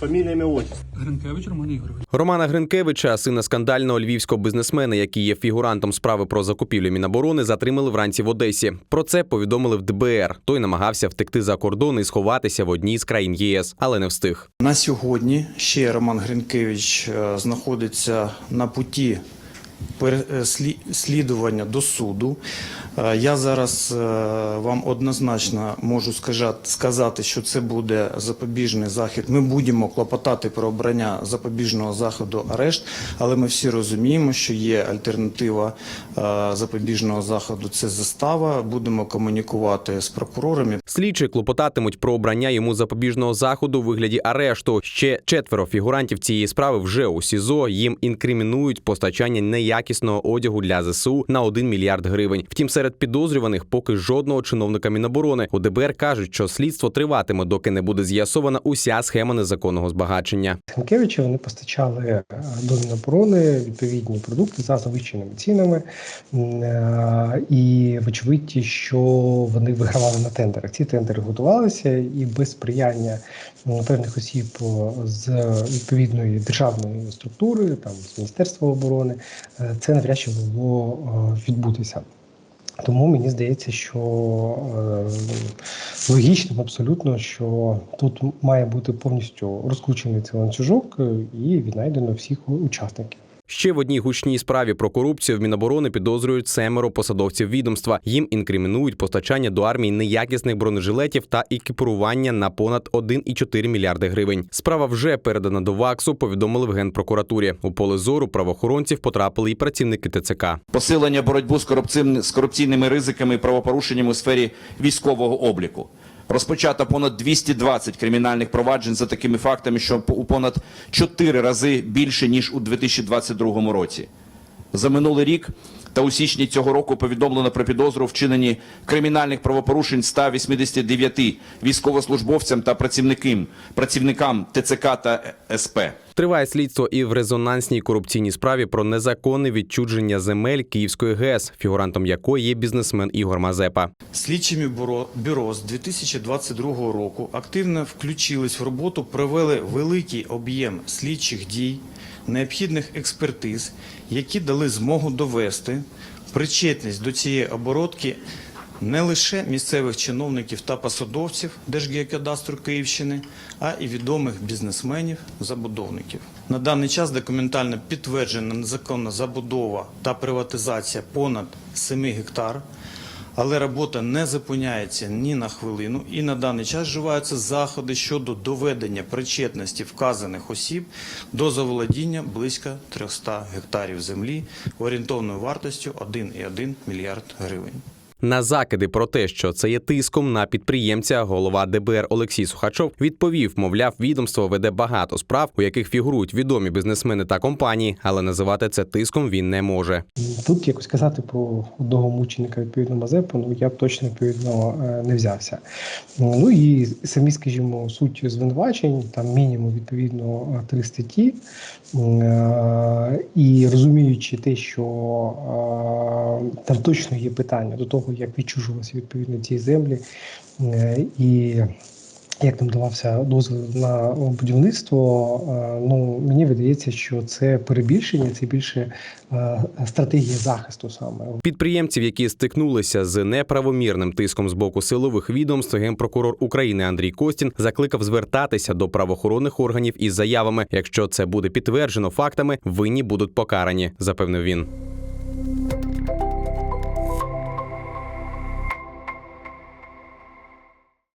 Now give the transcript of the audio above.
Фамилия, ім'я, отчество. Гринкевич Роман Ігорович. Романа Гринкевича, сина скандального львівського бізнесмена, який є фігурантом справи про закупівлю Міноборони, затримали вранці в Одесі. Про це повідомили в ДБР. Той намагався втекти за кордон і сховатися в одній з країн ЄС, але не встиг. На сьогодні ще Роман Гринкевич е, знаходиться на путі переслідування до суду. Е, Я зараз е, вам однозначно можу сказати, що це буде запобіжний захід. Ми будемо клопотати про обрання запобіжного заходу арешт, але ми всі розуміємо, що є альтернатива е, запобіжного заходу це застава. Будемо комунікувати з прокурорами. Слідчі клопотатимуть про обрання йому запобіжного заходу у вигляді арешту. Ще четверо фігурантів цієї справи вже у СІЗО. Їм інкримінують постачання неякісного одягу для ЗСУ на 1 мільярд гривень. Втім, серед підозрюваних поки жодного чиновника Міноборони. У ДБР кажуть, що слідство триватиме, доки не буде з'ясована уся схема незаконного збагачення. Хенкевича вони постачали е, до Міноборони відповідні продукти за завищеними цінами, е, і вочевидь, що вони вигравали на тендерах. Ці тендери готувалися, і без сприяння певних осіб з відповідної державної структури, там з Міністерства оборони, е, це навряд чи могло е, відбутися. Тому мені здається, що е, логічним абсолютно, що тут має бути повністю розкручений цей ланцюжок е, і віднайдено всіх учасників. Ще в одній гучній справі про корупцію в Міноборони підозрюють семеро посадовців відомства. Їм інкримінують постачання до армії неякісних бронежилетів та екіпірування на понад 1,4 мільярди гривень. Справа вже передана до ВАКСу. Повідомили в генпрокуратурі. У поле зору правоохоронців потрапили і працівники ТЦК. посилення боротьбу з корупційними, ризиками і правопорушеннями у сфері військового обліку. Розпочато понад 220 кримінальних проваджень за такими фактами, що у понад 4 рази більше ніж у 2022 році. За минулий рік та у січні цього року повідомлено про підозру вчинені кримінальних правопорушень 189 військовослужбовцям та працівникам, працівникам ТЦК та СП. Триває слідство і в резонансній корупційній справі про незаконне відчудження земель Київської ГЕС, фігурантом якої є бізнесмен Ігор Мазепа. Слідчими бюро, бюро з 2022 року активно включились в роботу, провели великий об'єм слідчих дій, необхідних експертиз, які дали змогу довести причетність до цієї оборотки не лише місцевих чиновників та посадовців Держгеокадастру Київщини, а і відомих бізнесменів, забудовників. На даний час документально підтверджена незаконна забудова та приватизація понад 7 гектар. Але робота не зупиняється ні на хвилину, і на даний час вживаються заходи щодо доведення причетності вказаних осіб до заволодіння близько 300 гектарів землі орієнтовною вартістю 1,1 мільярд гривень. На закиди про те, що це є тиском на підприємця, голова ДБР Олексій Сухачов відповів, мовляв, відомство веде багато справ, у яких фігурують відомі бізнесмени та компанії, але називати це тиском він не може. Тут якось казати про одного мученика відповідно Мазепу, ну я б точно відповідно е, не взявся. Ну і самі, скажімо, суть звинувачень, там мінімум відповідно три статті. Е, І розуміючи те, що е, там точно є питання до того, як відчужувалися відповідно ці землі, е, і як там давався дозвіл на будівництво, е, ну мені видається, що це перебільшення, це більше е, стратегія захисту саме. Підприємців, які стикнулися з неправомірним тиском з боку силових відомств, генпрокурор України Андрій Костін закликав звертатися до правоохоронних органів із заявами. Якщо це буде підтверджено фактами, винні будуть покарані, запевнив він.